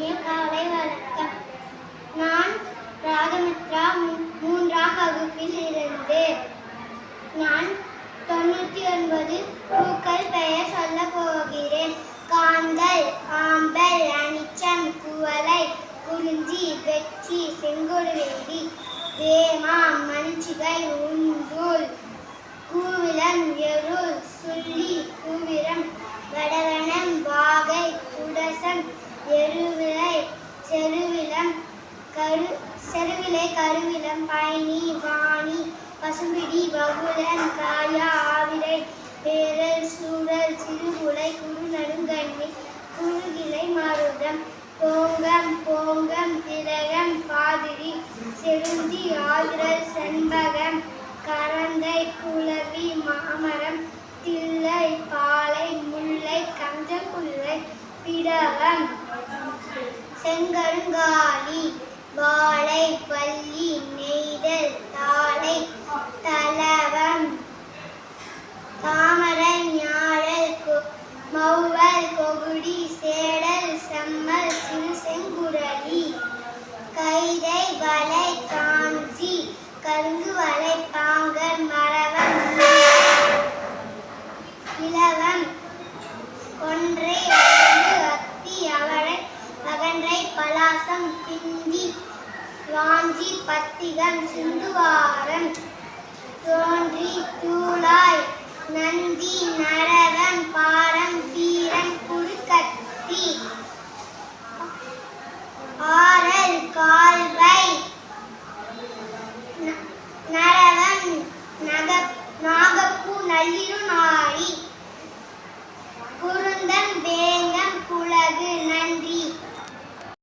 இனிய காலை வணக்கம். நான் ராகமித்ரா மூன்றாம் வகுப்பில் இருந்து. நான் தொண்ணூற்றி ஒன்பது பூக்கள் பெயர் சொல்ல போகிறேன். காந்தல் ஆம்பல் அனிச்சம் குவலை குறிஞ்சி வெற்றி செங்கொடுவேலி வேமா மணிச்சிகை உண்டூல் கூவிலன் எருள் சொல்லி கூவிரம் வடவன் கரு செருவிலை கருவிலம் பயணி வாணி பசும்பிடி வகுளன் காயா ஆவிரை பேரல் சூழல் சிறுகுலை குறுநடுங்கண்ணி குறுகிலை மருதம் போங்கம் போங்கம் திலகம் பாதிரி செருந்தி ஆதிரல் செண்பகம் கரந்தை குளவி மாமரம் தில்லை பாலை முல்லை கஞ்சப்புல்லை பிடவம் செங்கருங்காலி. வளை காஞ்சி கருங்கு வளை பாங்கல் மரவன் இளவன் கொன்றை அத்தி அவரை மகன்றை பலாசம் பிந்தி வாஞ்சி பத்திகம் சிந்துவாரம் தோன்றி தூளாய் நந்தி நரகன் பாரம் வீரன் குடுக்கத்தி ஆரல் கா Anjing.